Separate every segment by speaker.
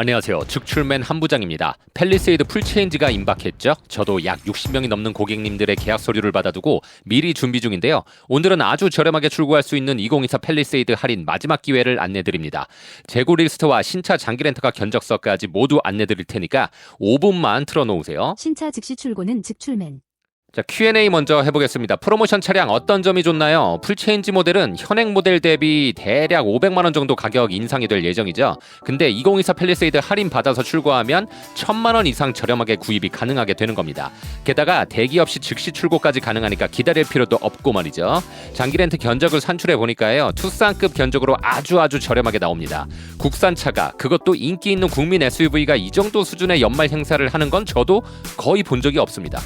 Speaker 1: 안녕하세요. 즉출맨 한부장입니다. 펠리세이드 풀체인지가 임박했죠. 저도 약 60명이 넘는 고객님들의 계약 서류를 받아두고 미리 준비 중인데요. 오늘은 아주 저렴하게 출고할 수 있는 2024 펠리세이드 할인 마지막 기회를 안내드립니다. 재고 리스트와 신차 장기 렌터카 견적서까지 모두 안내드릴 테니까 5분만 틀어놓으세요.
Speaker 2: 신차 즉시 출고는 즉출맨.
Speaker 1: 자, Q&A 먼저 해보겠습니다. 프로모션 차량 어떤 점이 좋나요? 풀체인지 모델은 현행 모델 대비 대략 500만 원 정도 가격 인상이 될 예정이죠. 근데 2024 펠리세이드 할인 받아서 출고하면 1000만 원 이상 저렴하게 구입이 가능하게 되는 겁니다. 게다가 대기 없이 즉시 출고까지 가능하니까 기다릴 필요도 없고 말이죠. 장기 렌트 견적을 산출해 보니까요. 투싼급 견적으로 아주 아주 저렴하게 나옵니다. 국산차가 그것도 인기 있는 국민 SUV가 이 정도 수준의 연말 행사를 하는 건 저도 거의 본 적이 없습니다.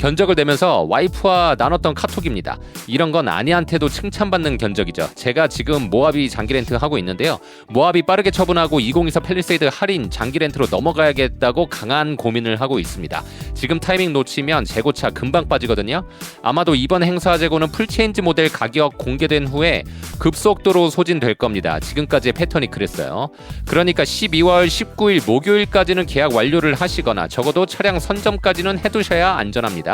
Speaker 1: 견적을 내면서 와이프와 나눴던 카톡입니다. 이런 건 아내한테도 칭찬받는 견적이죠. 제가 지금 모하비 장기 렌트 하고 있는데요. 모하비 빠르게 처분하고 2024 펠리세이드 할인 장기 렌트로 넘어가야겠다고 강한 고민을 하고 있습니다. 지금 타이밍 놓치면 재고차 금방 빠지거든요. 아마도 이번 행사 재고는 풀체인지 모델 가격 공개된 후에 급속도로 소진될 겁니다. 지금까지의 패턴이 그랬어요. 그러니까 12월 19일 목요일까지는 계약 완료를 하시거나 적어도 차량 선점까지는 해두셔야 안전합니다.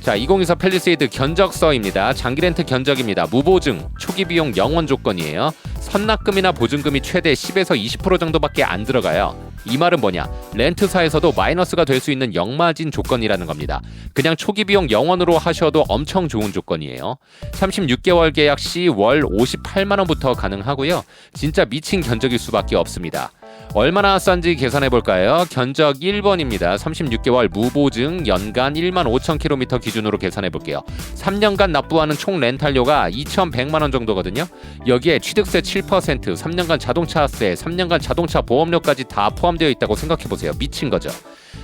Speaker 1: 자, 2024 펠리세이드 견적서입니다. 장기 렌트 견적입니다. 무보증, 초기 비용 영원 조건이에요. 선납금이나 보증금이 최대 10에서 20% 정도밖에 안 들어가요. 이 말은 뭐냐? 렌트사에서도 마이너스가 될 수 있는 역마진 조건이라는 겁니다. 그냥 초기 비용 영원으로 하셔도 엄청 좋은 조건이에요. 36개월 계약 시 월 58만 원부터 가능하고요. 진짜 미친 견적일 수밖에 없습니다. 얼마나 싼지 계산해 볼까요? 견적 1번입니다. 36개월 무보증 연간 1만 5천 킬로미터 기준으로 계산해 볼게요. 3년간 납부하는 총 렌탈료가 2,100만 원 정도거든요. 여기에 취득세 7%, 3년간 자동차세, 3년간 자동차 보험료까지 다 포함되어 있다고 생각해 보세요. 미친 거죠.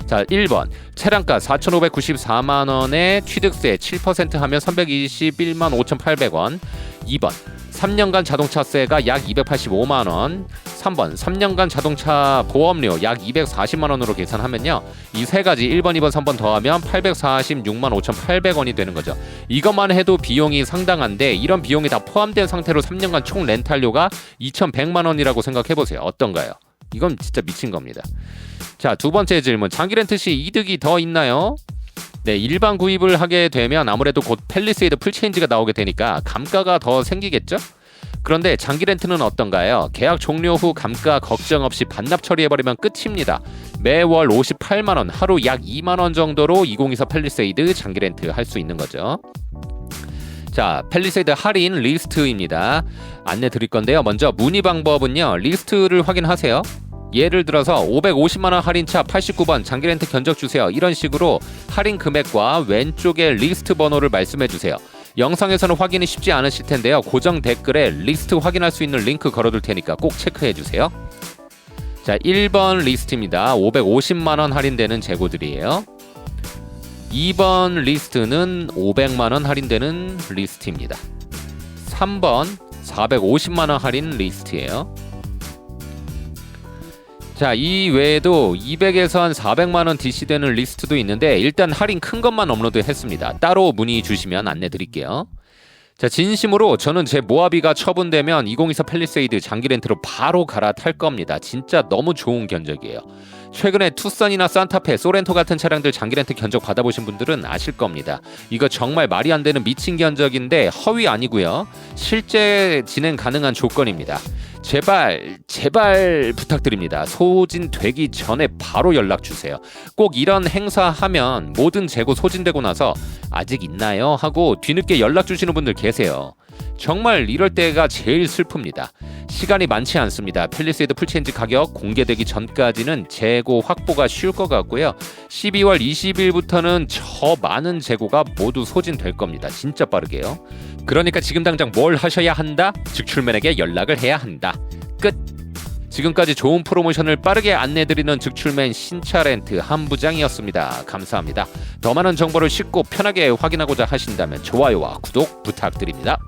Speaker 1: 자, 1번. 차량가 4,594만 원에 취득세 7% 하면 321만 5,800원. 2번. 3년간 자동차세가 약 285만 원. 3번 3년간 자동차 보험료 약 240만 원으로 계산하면요. 이 세 가지 1번, 2번, 3번 더하면 846만 5,800원이 되는 거죠. 이것만 해도 비용이 상당한데 이런 비용이 다 포함된 상태로 3년간 총 렌탈료가 2,100만 원이라고 생각해 보세요. 어떤가요? 이건 진짜 미친 겁니다. 자, 두 번째 질문. 장기 렌트 시 이득이 더 있나요? 네, 일반 구입을 하게 되면 아무래도 곧 펠리세이드 풀체인지가 나오게 되니까 감가가 더 생기겠죠? 그런데 장기 렌트는 어떤가요? 계약 종료 후 감가 걱정 없이 반납 처리해버리면 끝입니다. 매월 58만 원, 하루 약 2만 원 정도로 2024 펠리세이드 장기 렌트 할 수 있는 거죠. 자, 펠리세이드 할인 리스트입니다. 안내 드릴 건데요. 먼저 문의 방법은요. 리스트를 확인하세요. 예를 들어서 550만 원 할인차 89번 장기 렌트 견적 주세요. 이런 식으로 할인 금액과 왼쪽에 리스트 번호를 말씀해 주세요. 영상에서는 확인이 쉽지 않으실 텐데요. 고정 댓글에 리스트 확인할 수 있는 링크 걸어둘 테니까 꼭 체크해 주세요. 자, 1번 리스트입니다. 550만 원 할인되는 재고들이에요. 2번 리스트는 500만 원 할인되는 리스트입니다. 3번 450만 원 할인 리스트예요. 자, 이 외에도 200에서 한 400만 원 DC 되는 리스트도 있는데 일단 할인 큰 것만 업로드 했습니다. 따로 문의 주시면 안내 드릴게요. 자, 진심으로 저는 제 모하비가 처분되면 2024 펠리세이드 장기 렌트로 바로 갈아탈 겁니다. 진짜 너무 좋은 견적이에요. 최근에 투싼이나 산타페, 소렌토 같은 차량들 장기 렌트 견적 받아보신 분들은 아실 겁니다. 이거 정말 말이 안 되는 미친 견적인데 허위 아니고요. 실제 진행 가능한 조건입니다. 제발 제발 부탁드립니다. 소진 되기 전에 바로 연락 주세요. 꼭 이런 행사하면 모든 재고 소진되고 나서 아직 있나요? 하고 뒤늦게 연락 주시는 분들 계세요. 정말 이럴 때가 제일 슬픕니다. 시간이 많지 않습니다. 펠리세이드 풀체인지 가격 공개되기 전까지는 재고 확보가 쉬울 것 같고요. 12월 20일부터는 저 많은 재고가 모두 소진될 겁니다. 진짜 빠르게요. 그러니까 지금 당장 뭘 하셔야 한다? 즉출맨에게 연락을 해야 한다. 끝. 지금까지 좋은 프로모션을 빠르게 안내드리는 즉출맨 신차 렌트 한부장이었습니다. 감사합니다. 더 많은 정보를 쉽고 편하게 확인하고자 하신다면 좋아요와 구독 부탁드립니다.